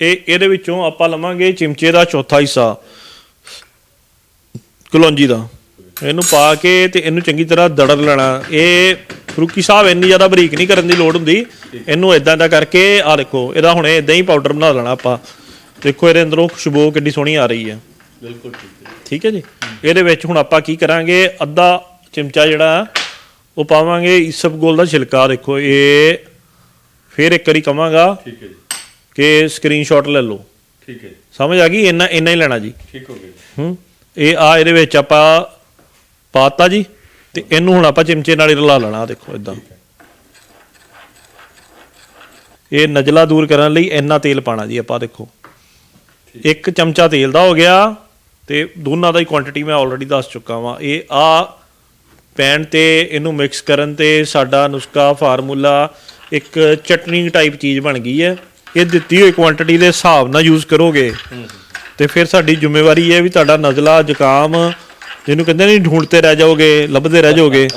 ਇਹ ਇਹਦੇ ਵਿੱਚੋਂ ਆਪਾਂ ਲਵਾਂਗੇ ਚਿਮਚੇ ਦਾ ਚੌਥਾ ਹਿੱਸਾ ਕਲੌਂਜੀ ਦਾ। ਇਹਨੂੰ ਪਾ ਕੇ ਤੇ ਇਹਨੂੰ ਚੰਗੀ ਤਰ੍ਹਾਂ ਦੜਰ ਲੈਣਾ। ਇਹ ਫਰੂਕੀ ਸਾਹਿਬ ਇੰਨੀ ਜ਼ਿਆਦਾ ਬਰੀਕ ਨਹੀਂ ਕਰਨ ਦੀ ਲੋੜ ਹੁੰਦੀ। ਇਹਨੂੰ ਇਦਾਂ ਦਾ ਕਰਕੇ ਆ ਦੇਖੋ ਇਹਦਾ ਹੁਣੇ ਇਦਾਂ ਹੀ ਪਾਊਡਰ ਬਣਾ ਲੈਣਾ ਆਪਾਂ। ਦੇਖੋ ਇਹਦੇ ਅੰਦਰੋਂ ਖੁਸ਼ਬੂ ਕਿੰਨੀ ਸੋਹਣੀ ਆ ਰਹੀ ਹੈ। ਬਿਲਕੁਲ ਠੀਕ ਹੈ। ਠੀਕ ਹੈ ਜੀ? ਇਹਦੇ ਵਿੱਚ ਹੁਣ ਆਪਾਂ ਕੀ ਕਰਾਂਗੇ? ਅੱਧਾ ਚਮਚਾ ਜਿਹੜਾ ਉਹ ਪਾਵਾਂਗੇ ਇਸਬਗੋਲ ਦਾ ਛਿਲਕਾ। ਦੇਖੋ ਇਹ ਫਿਰ ਇੱਕ ਵਾਰੀ ਕਵਾਂਗਾ। ਠੀਕ ਹੈ ਜੀ। ਕਿ ਸਕਰੀਨਸ਼ਾਟ ਲੈ ਲਓ। ਠੀਕ ਹੈ। ਸਮਝ ਆ ਗਈ? ਇੰਨਾ ਇੰਨਾ ਹੀ ਲੈਣਾ ਜੀ। ਠੀਕ ਹੋ ਗਿਆ। ਹੂੰ। ਇਹ ਆ ਇਹਦੇ ਵਿੱਚ ਆਪਾਂ ਪਾਤਾ ਜੀ ਤੇ ਇਹਨੂੰ ਹੁਣ ਆਪਾਂ ਚਿਮਚੇ ਨਾਲ ਹੀ ਰਲਾ ਲੈਣਾ ਦੇਖੋ ਇਦਾਂ ਇਹ ਨਜਲਾ ਦੂਰ ਕਰਨ ਲਈ ਇੰਨਾ ਤੇਲ ਪਾਣਾ ਜੀ ਆਪਾਂ ਦੇਖੋ। ਇੱਕ ਚਮਚਾ ਤੇਲ ਦਾ ਹੋ ਗਿਆ ਤੇ ਦੋਨਾਂ ਦਾ ਹੀ ਕੁਆਂਟੀਟੀ ਮੈਂ ਆਲਰੇਡੀ ਦੱਸ ਚੁੱਕਾ ਵਾਂ। ਇਹ ਆ ਪੈਨ ਤੇ ਇਹਨੂੰ ਮਿਕਸ ਕਰਨ ਤੇ ਸਾਡਾ ਨੁਸਖਾ ਫਾਰਮੂਲਾ ਇੱਕ ਚਟਨੀ ਟਾਈਪ ਚੀਜ਼ ਬਣ ਗਈ ਹੈ। ਇਹ ਦਿੱਤੀ ਹੋਈ ਕੁਆਂਟੀਟੀ ਦੇ ਹਿਸਾਬ ਨਾਲ ਯੂਜ਼ ਕਰੋਗੇ ਤੇ ਫਿਰ ਸਾਡੀ ਜ਼ਿੰਮੇਵਾਰੀ ਹੈ ਵੀ ਤੁਹਾਡਾ ਨਜ਼ਲਾ ਜ਼ੁਕਾਮ ਜਿਹਨੂੰ ਕਹਿੰਦੇ ਨਹੀਂ ਢੂੰਡਤੇ ਰਹਿ ਜਾਓਗੇ ਲੱਭਦੇ ਰਹਿ ਜਾਓਗੇ।